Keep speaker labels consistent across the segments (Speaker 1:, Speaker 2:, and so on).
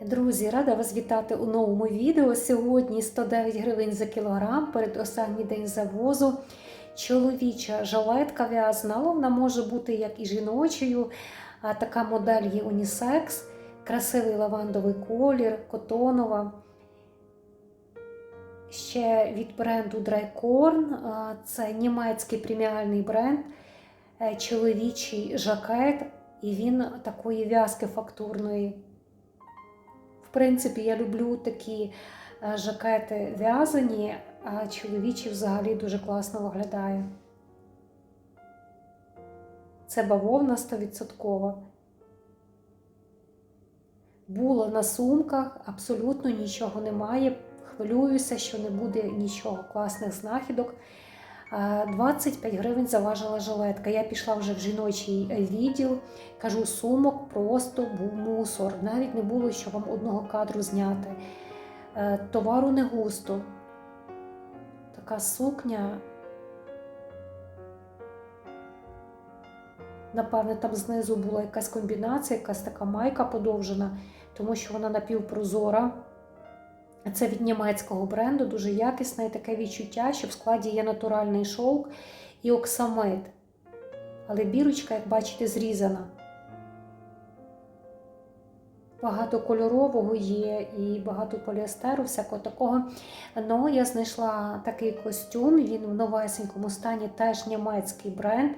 Speaker 1: Друзі, рада вас вітати у новому відео. Сьогодні 109 гривень за кілограм перед останній день завозу. Чоловіча жилетка в'язана, але вона може бути як і жіночою. А Така модель є унісекс, красивий лавандовий колір, котонова. Ще від бренду Drykorn. а, Це німецький преміальний бренд, е, чоловічий жакет, і він такої в'язки фактурної. Принципі, я люблю такі е, жакети в'язані, а чоловічі взагалі дуже класно виглядає. Це бавовна 100%. Було на сумках, абсолютно нічого немає. Хвилююся, що не буде нічого класних знахідок. Е, 25 гривень заважила жилетка. Я пішла вже в жіночий відділ. Кажу, сумок просто був мусор. Навіть не було, що вам одного кадру зняти. Е, Товару не густо. Така сукня. Напевне, там знизу була якась комбінація, якась така майка подовжена, тому що вона напівпрозора. Це від німецького бренду, дуже якісне і таке відчуття, що в складі є натуральний шовк і оксамит. Але бірочка, як бачите, зрізана. Багато кольорового є і багато поліестеру, всякого такого. Ну, я знайшла такий костюм, він в новесенькому стані, теж німецький бренд.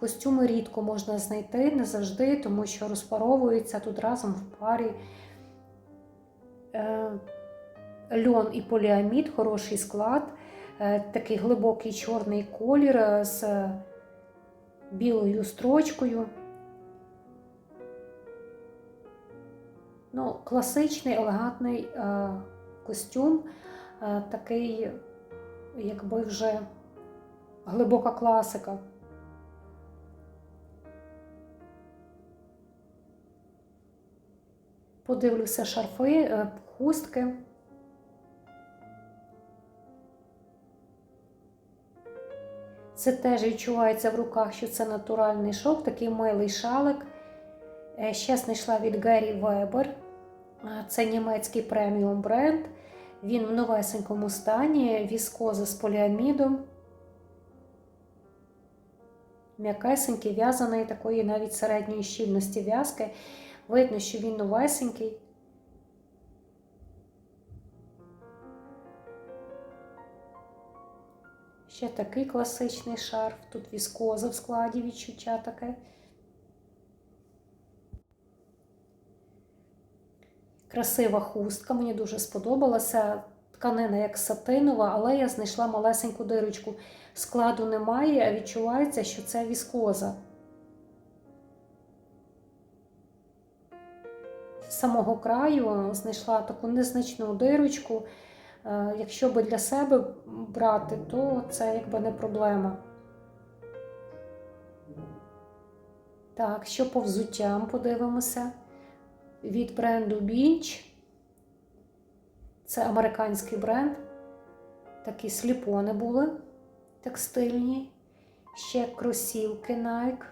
Speaker 1: Костюми рідко можна знайти, не завжди, тому що розпаровуються тут разом в парі. Льон і поліамід, хороший склад, е, такий глибокий чорний колір е, з білою строчкою. Ну, класичний, елегантний е, костюм, такий, якби вже глибока класика. Подивлюся шарфи, хустки. Це теж відчувається в руках, що це натуральний шовк, такий милий шалик. Е, Ще знайшла від Гері Вебер. Це німецький преміум бренд. Він в новесенькому стані, віскоза з поліамідом. М'якесенький, в'язаний такої навіть середньої щільності в'язки. Видно, що він новесенький. Ще такий класичний шарф. Тут віскоза в складі відчуття таке. Красива хустка, мені дуже сподобалася. Тканина як сатинова, але я знайшла малесеньку дирочку. Складу немає, а відчувається, що це віскоза. З самого краю знайшла таку незначну дирочку. Е, Якщо би для себе брати, то це якби не проблема. Так, що по взуттям подивимося. Від бренду Beach. Це американський бренд. Такі сліпони були текстильні. Ще кросівки Nike.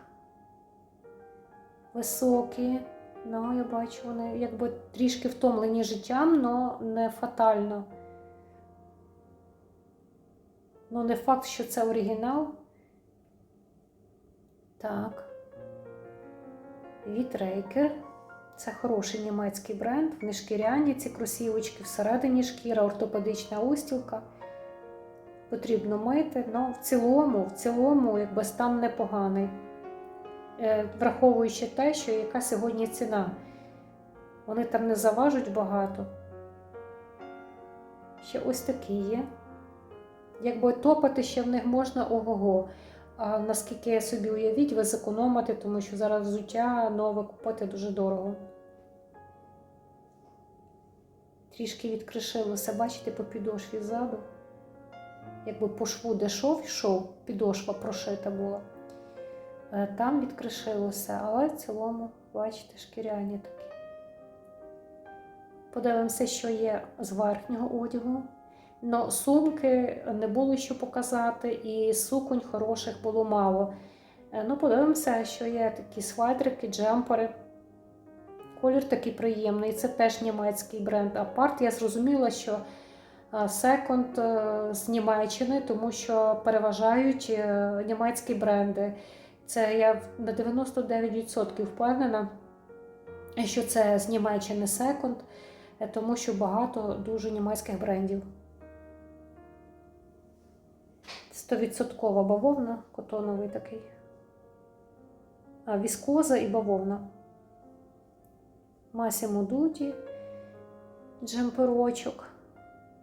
Speaker 1: Високі. Ну, я бачу, вони якби трішки втомлені життям, але не фатально. Ну, не факт, що це оригінал. Так. Від Рейкер. Це хороший німецький бренд. Вони шкіряні ці кросівочки, всередині шкіра, ортопедична устілка. Потрібно мити. Ну, в цілому, в цілому, якби стан непоганий. Е, Враховуючи те, що яка сьогодні ціна. Вони там не заважуть багато. Ще ось такі є. Якби топати ще в них можна ого-го. А наскільки я собі уявіть, ви зекономите, тому що зараз взуття нове купити дуже дорого. Трішки відкришилося, бачите, по підошві ззаду. Якби по шву де шов йшов, підошва прошита була. Е, Там відкришилося, але в цілому, бачите, шкіряні такі. Подивимося, що є з верхнього одягу. Но сумки не було що показати, і суконь хороших було мало. Е, Ну, подивимося, що є такі свайтрики, джемпери. колір такий приємний. Це теж німецький бренд. Апарт я зрозуміла, що секонд з Німеччини, тому що переважають е, німецькі бренди. Це я на 99% впевнена, що це з Німеччини секонд, е, тому що багато дуже німецьких брендів. 100% бавовна, котоновий такий. А, віскоза і бавовна. Масімо Дуті, джемперочок.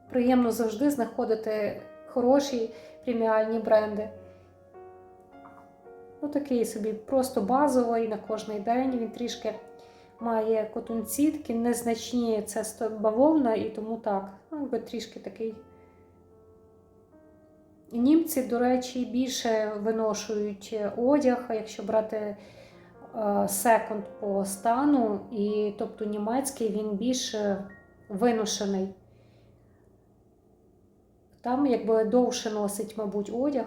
Speaker 1: Приємно завжди знаходити хороші преміальні бренди. Ну, такий собі просто базовий на кожний день. Він трішки має котунці, незначні. Це бавовна, і тому так. Ну, якби трішки такий. Німці, до речі, більше виношують одяг, якщо брати е, секонд по стану, і тобто німецький він більш е, виношений. Там якби довше носить, мабуть, одяг.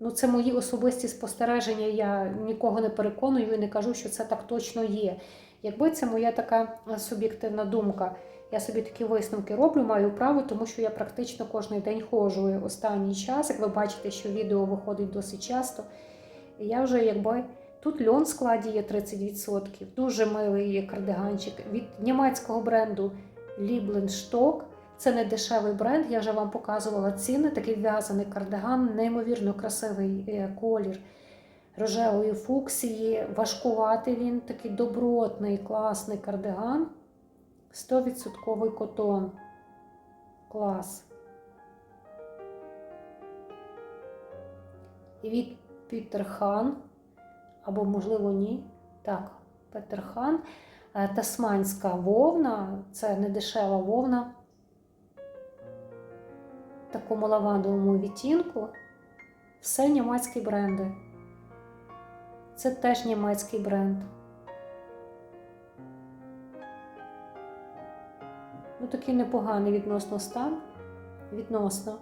Speaker 1: Ну, це мої особисті спостереження. Я нікого не переконую і не кажу, що це так точно є. Якби це моя така е, суб'єктивна думка. Я собі такі висновки роблю, маю право, тому що я практично кожен день ходжу останній час. Як ви бачите, що відео виходить досить часто. І я вже якби тут льон в складі є 30%. Дуже милий кардиганчик від німецького бренду Lieblenstock. Це не дешевий бренд, я вже вам показувала ціни. Такий в'язаний кардиган, неймовірно красивий е, колір рожевої фуксії. Важкуватий він, такий добротний, класний кардиган. 100% котон. Клас. Від Пітерхан, або, можливо, ні. Так, Петерхан. Е, Тасманська вовна, це не дешева вовна. Такому лавандовому відтінку. Все німецькі бренди. Це теж німецький бренд. Ну, такий непоганий відносно стан. Відносно.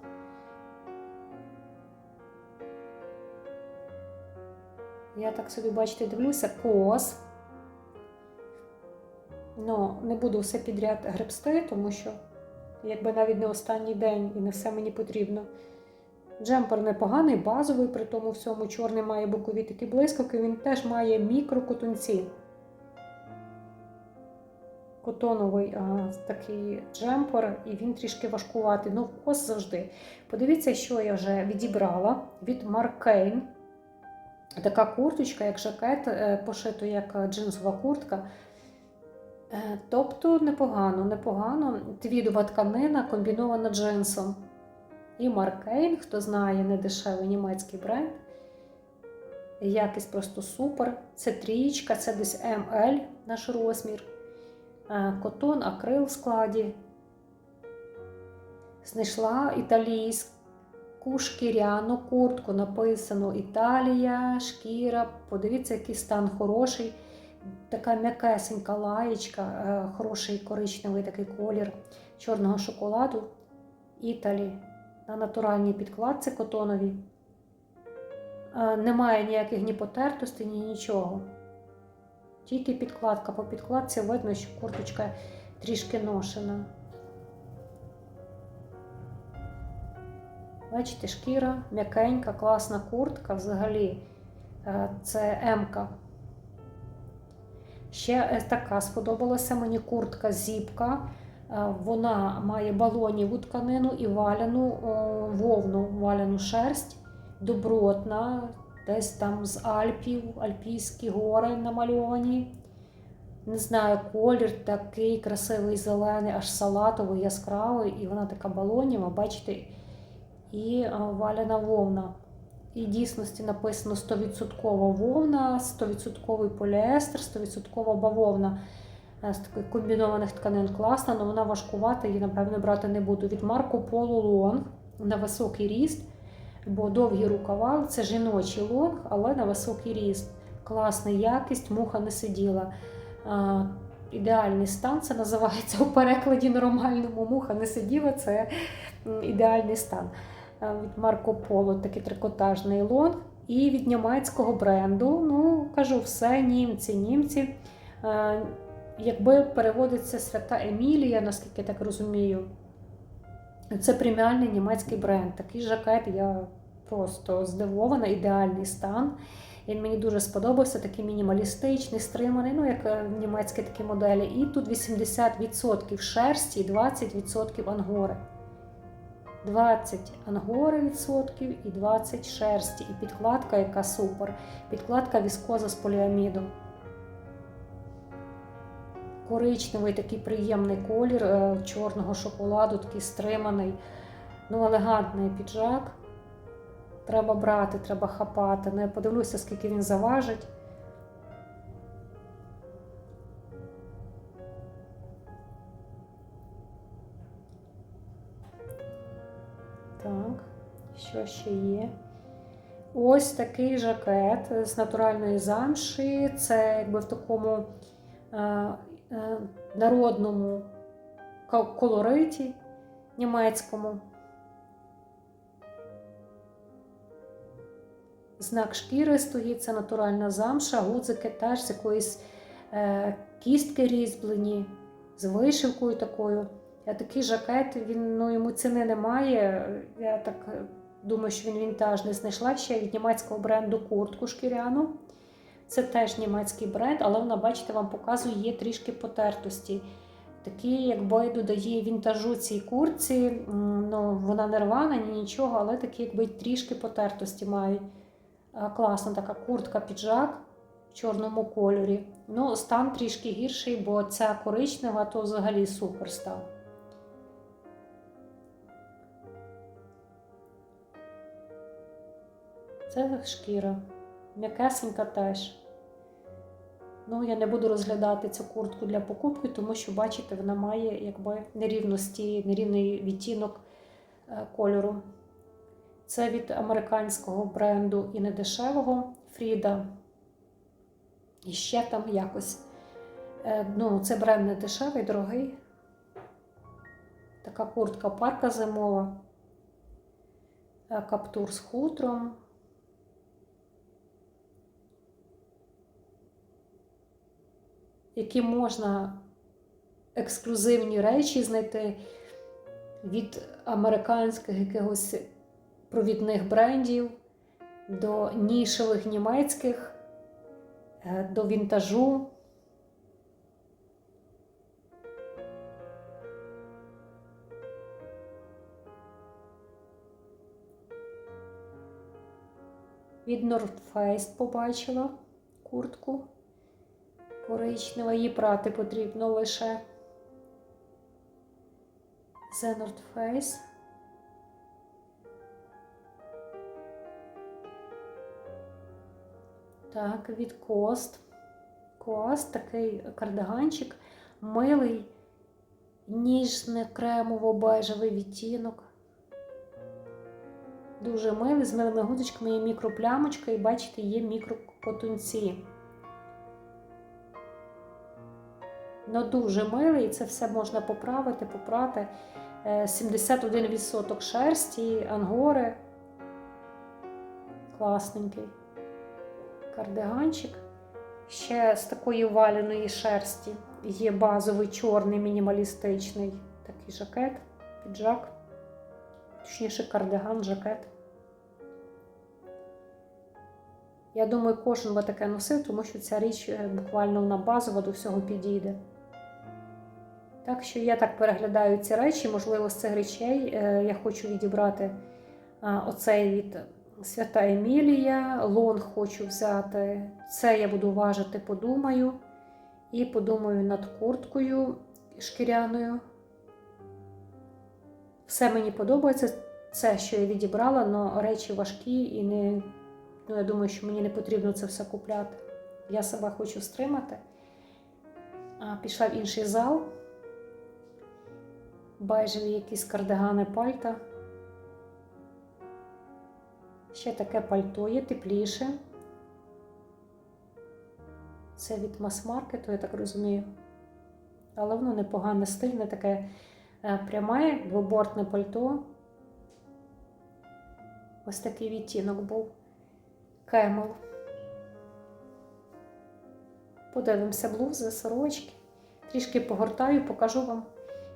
Speaker 1: Я так собі, бачите, дивлюся, кос. Ну, не буду все підряд гребсти, тому що якби навіть не останній день і не все мені потрібно. Джемпер непоганий, базовий, при тому всьому чорний має бокові такі блискавки, він теж має мікрокотунці. Котоновий а, такий джемпер, і він трішки важкуватий. Ну, вкус завжди. Подивіться, що я вже відібрала від Маркейн. Така курточка, як жакет, е, пошито як джинсова куртка. Е, Тобто непогано, непогано. Твідова тканина комбінована джинсом. І Маркейн, хто знає, не дешевий німецький бренд. Якість просто супер. Це трієчка, це десь МЛ наш розмір. Е, Котон, акрил в складі. Знайшла італійську шкіряну куртку. Написано Італія, шкіра. Подивіться, який стан хороший. Така м'якесенька лаєчка, е, хороший коричневий такий колір чорного шоколаду. Італі. На натуральній підкладці котоновій. Е, Немає ніяких ні потертостей, ні нічого. Тільки підкладка. По підкладці видно, що курточка трішки ношена. Бачите, шкіра, м'якенька, класна куртка взагалі. Е, Це М-ка. Ще е, така сподобалася мені куртка зіпка. Е, Вона має балоніву тканину і валяну вовну, валяну шерсть, добротна, десь там з Альпів, Альпійські гори намальовані. Не знаю, колір такий красивий зелений, аж салатовий, яскравий, і вона така балоніва, бачите, і е, валяна вовна. І дійсності написано 100% вовна, 100% поліестер, 100% бавовна. Е, З таких комбінованих тканин класна, але вона важкувата, її, напевно, брати не буду. Від марку Polo Long на високий ріст, бо довгі рукава це жіночий лонг, але на високий ріст. Класна якість, муха не сиділа. Е, Ідеальний стан це називається у перекладі нормальному муха не сиділа, це ідеальний стан. Е, Від Марко Поло такий трикотажний лонг. І від німецького бренду, ну кажу, все німці, німці. Е, Якби переводиться свята Емілія, наскільки я так розумію, це преміальний німецький бренд. Такий жакет я просто здивована, ідеальний стан. Він мені дуже сподобався, такий мінімалістичний, стриманий, ну як е, німецькі такі моделі. І тут 80% шерсті і 20% ангори. 20 ангори відсотків і 20 шерсті. І підкладка, яка супер. Підкладка віскоза з поліамідом. Коричневий такий приємний колір е, чорного шоколаду, такий стриманий, ну елегантний піджак. Треба брати, треба хапати. Ну, я подивлюся, скільки він заважить. Так, що ще є? Ось такий жакет з натуральної замші. Це якби в такому е, е, народному колориті німецькому. Знак шкіри стоїть, це натуральна замша, гудзики теж з якоїсь е, кістки різьблені, з вишивкою такою. А такий жакет, він, ну, йому ціни немає. Я так е, думаю, що він вінтажний. Знайшла ще від німецького бренду куртку шкіряну. Це теж німецький бренд, але вона, бачите, вам показує, є трішки потертості. Такі, якби додає вінтажу цій куртці, м, ну, вона не рвана, ні нічого, але такі, якби трішки потертості мають. А, Класна така куртка піджак в чорному кольорі. Ну, стан трішки гірший, бо ця коричнева, то взагалі супер стан. Це шкіра. М'якесенька теж. Ну, я не буду розглядати цю куртку для покупки, тому що, бачите, вона має якби нерівності, нерівний відтінок е, кольору. Це від американського бренду і недешевого Фріда. І ще там якось. Е, Ну, це бренд не дешевий, дорогий. Така куртка парка зимова. Е, Каптур з хутром. Які можна ексклюзивні речі знайти від американських якихось провідних брендів до нішевих німецьких, е, до вінтажу. Від North побачила куртку коричнева, її прати потрібно лише The North Face. Так, від Кост. Кост такий кардиганчик, милий, ніжний кремово-бежевий відтінок. Дуже милий, з милими гудочками є мікроплямочка і бачите, є мікрокотунці. Ну, дуже милий, і це все можна поправити, попрати. Е, 71% шерсті, ангори. Класненький кардиганчик. Ще з такої валяної шерсті є базовий чорний мінімалістичний такий жакет, піджак, точніше кардиган, жакет. Я думаю, кожен би таке носив, тому що ця річ е, буквально вона базова до всього підійде. Так що я так переглядаю ці речі, можливо, з цих речей е, я хочу відібрати оцей від Свята Емілія, лонг хочу взяти. Це я буду важити, подумаю. І подумаю над курткою шкіряною. Все мені подобається. Це, що я відібрала, але речі важкі і не, ну, я думаю, що мені не потрібно це все купляти. Я себе хочу стримати. А, Пішла в інший зал. Бежеві якісь кардигани пальта. Ще таке пальто є тепліше. Це від мас-маркету, я так розумію. Але воно непогане стильне, таке е, пряме, двобортне пальто. Ось такий відтінок був. Кемел. Подивимося блузи, сорочки. Трішки погортаю, покажу вам.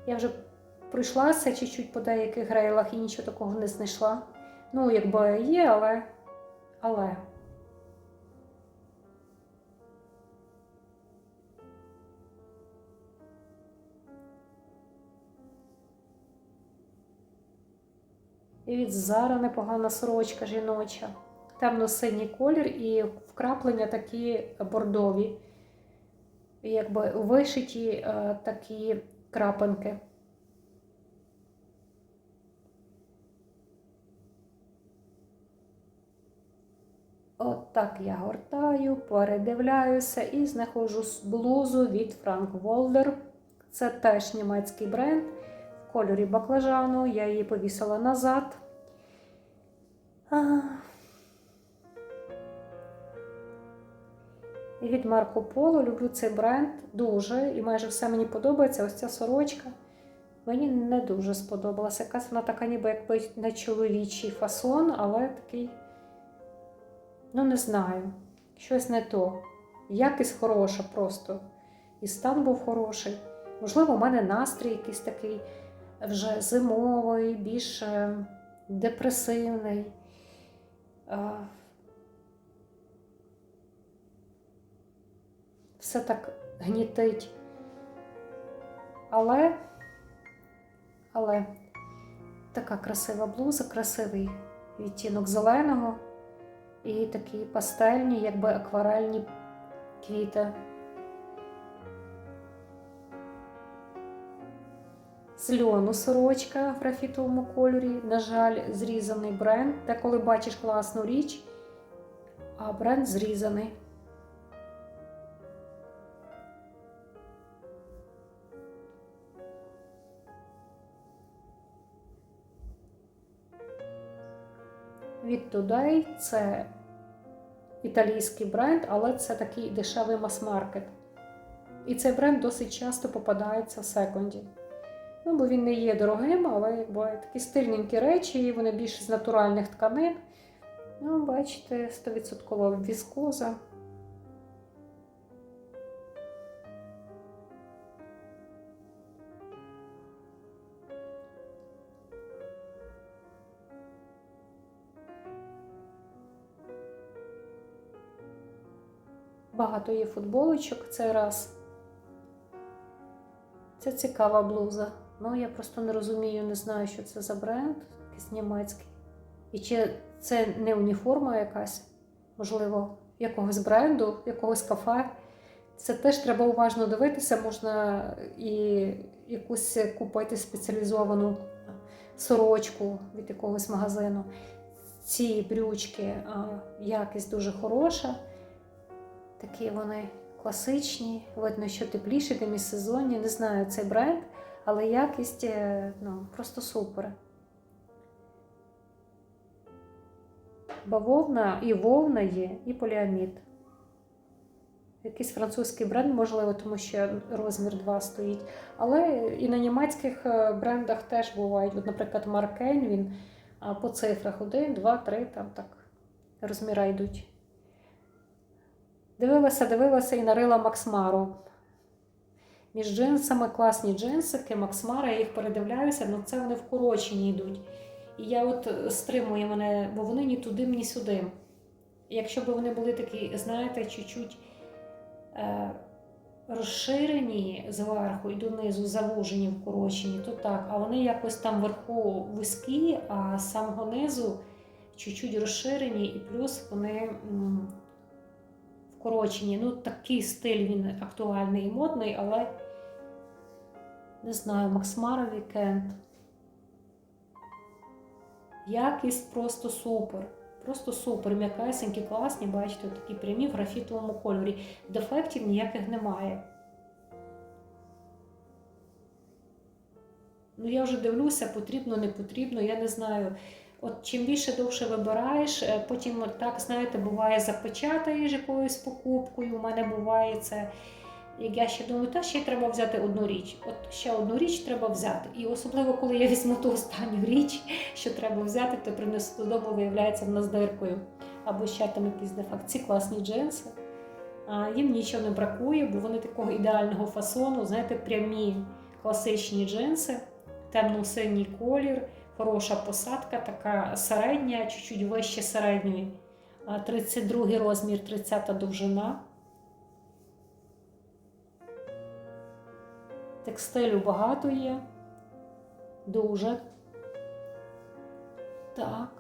Speaker 1: Я вже пройшлася чуть-чуть по деяких рейлах і нічого такого не знайшла. Ну, якби є, але. але. І від Зара непогана сорочка жіноча. Темно-синій колір і вкраплення такі бордові, якби вишиті е, такі крапинки. От так я гортаю, передивляюся і знаходжу блузу від Frank Волдер. Це теж німецький бренд в кольорі баклажану. Я її повісила назад. А... Від Марко Поло люблю цей бренд дуже. І майже все мені подобається. Ось ця сорочка. Мені не дуже сподобалася. Якась вона така, ніби якби не чоловічий фасон, але такий, ну не знаю, щось не то. Якість хороша просто. І стан був хороший. Можливо, у мене настрій якийсь такий вже зимовий, більш е, депресивний. Все так гнітить. Але, але така красива блуза, красивий відтінок зеленого і такі пастельні, якби акварельні квіти. З льону сорочка в графітовому кольорі, на жаль, зрізаний бренд. Де коли бачиш класну річ, а бренд зрізаний. Від Today це італійський бренд, але це такий дешевий мас-маркет. І цей бренд досить часто попадається в секонді. Ну, бо він не є дорогим, але якби такі стильненькі речі, і вони більше з натуральних тканин. Ну, бачите, 100% віскоза. Багато є футболочок цей раз. Це цікава блуза. Ну, я просто не розумію, не знаю, що це за бренд, якийсь німецький. І чи це не уніформа якась, можливо, якогось бренду, якогось кафе. Це теж треба уважно дивитися, можна і якусь купити спеціалізовану сорочку від якогось магазину. Ці брючки якість дуже хороша. Такі вони класичні, видно, що тепліше, демісезонні. Не знаю цей бренд, але якість ну, просто супер. Бавовна і вовна є, і поліамід. Якийсь французький бренд, можливо, тому що розмір 2 стоїть. Але і на німецьких брендах теж бувають. От, наприклад, Маркейн, він по цифрах 1, 2, 3, там так розміра йдуть. Дивилася, дивилася і нарила Максмару. Між джинсами класні джинсики, Максмара, я їх передивляюся, але це вони вкорочені йдуть. І я от стримую мене, бо вони ні туди, ні сюди. Якщо б вони були такі, знаєте, чуть-чуть е, розширені зверху і донизу, завужені, вкорочені, то так. А вони якось там вверху вузькі, а з самого низу чуть-чуть розширені, і плюс вони. М вкорочені. Ну, такий стиль він актуальний і модний, але не знаю, Максмара Вікенд. Якість просто супер. Просто супер. М'якесенькі, класні, бачите, такі прямі в графітовому кольорі. Дефектів ніяких немає. Ну, я вже дивлюся, потрібно, не потрібно, я не знаю. От чим більше довше вибираєш, е, потім так, знаєте, буває запечатаєш якоюсь покупкою. У мене буває це. Як я ще думаю, та ще треба взяти одну річ. От ще одну річ треба взяти. І особливо, коли я візьму ту останню річ, що треба взяти, то принесу додому, виявляється, вона з диркою. Або ще там якийсь дефект. Ці класні джинси. А їм нічого не бракує, бо вони такого ідеального фасону, знаєте, прямі класичні джинси, темно-синій колір, хороша посадка, така середня, чуть-чуть вище середньої. А 32 розмір, 30 довжина. Текстилю багато є. Дуже. Так.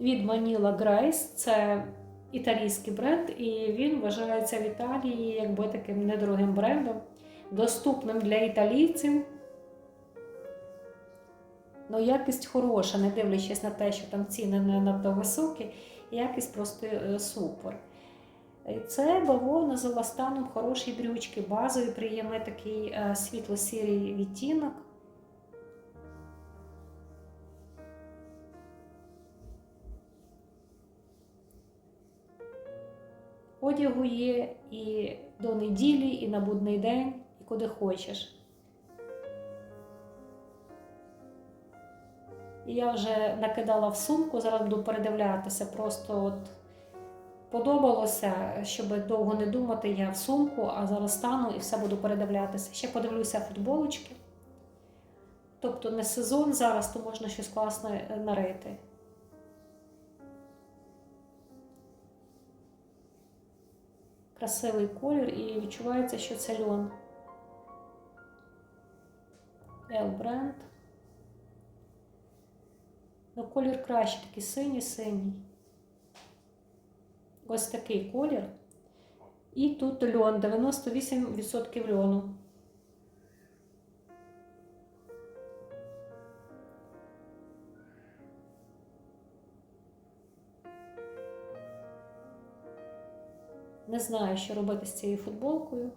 Speaker 1: Від Manila Grace це італійський бренд, і він вважається в Італії якби таким недорогим брендом, доступним для італійців. Ну, якість хороша, не дивлячись на те, що там ціни не надто високі, якість просто е, супер. Це бавовна з еластаном, хороші брючки, базовий, приємний такий е, світло-сірий відтінок. Одягу є і до неділі, і на будний день, і куди хочеш. І я вже накидала в сумку, зараз буду передивлятися. Просто от подобалося, щоб довго не думати, я в сумку, а зараз стану і все буду передивлятися. Ще подивлюся футболочки. Тобто не сезон зараз, то можна щось класне нарити. Красивий колір і відчувається, що це льон. L бренд. Ну, колір краще, такий синій-синій. Ось такий колір. І тут льон, 98% льону. Не знаю, що робити з цією футболкою.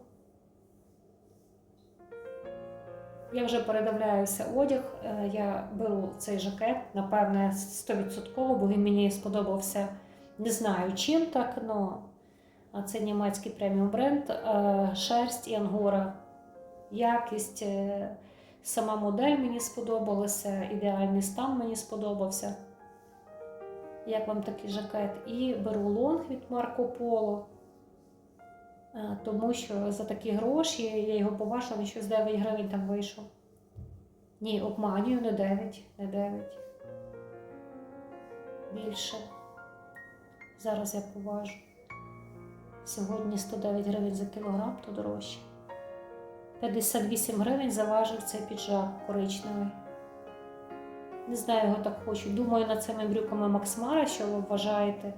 Speaker 1: Я вже передивляюся одяг. Е, Я беру цей жакет, напевне, 100%, бо він мені сподобався. Не знаю чим так, але це німецький преміум бренд. Е, Шерсть і ангора. Якість, е, сама модель мені сподобалася, ідеальний стан мені сподобався. Як вам такий жакет? І беру лонг від Марко Поло. Е, Тому що за такі гроші я його побачила, він щось 9 гривень там вийшов. Ні, обманюю, не 9, не 9. Більше. Зараз я поважу. Сьогодні 109 гривень за кілограм, то дорожче. 58 гривень заважив цей піджак коричневий. Не знаю, його так хочу. Думаю над цими брюками Максмара, що ви вважаєте.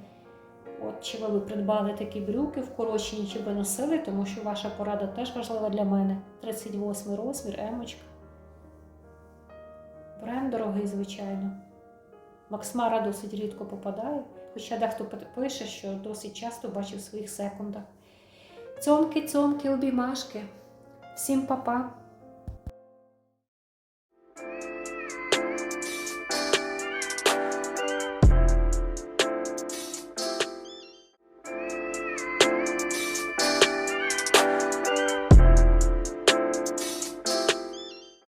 Speaker 1: От, чи ви придбали такі брюки вкорочені, чи би носили, тому що ваша порада теж важлива для мене. 38 розмір, емочка. Бренд дорогий, звичайно. Максмара досить рідко попадає, хоча дехто пише, що досить часто бачив в своїх секундах. Цьомки, цьомки, обіймашки. Всім па-па!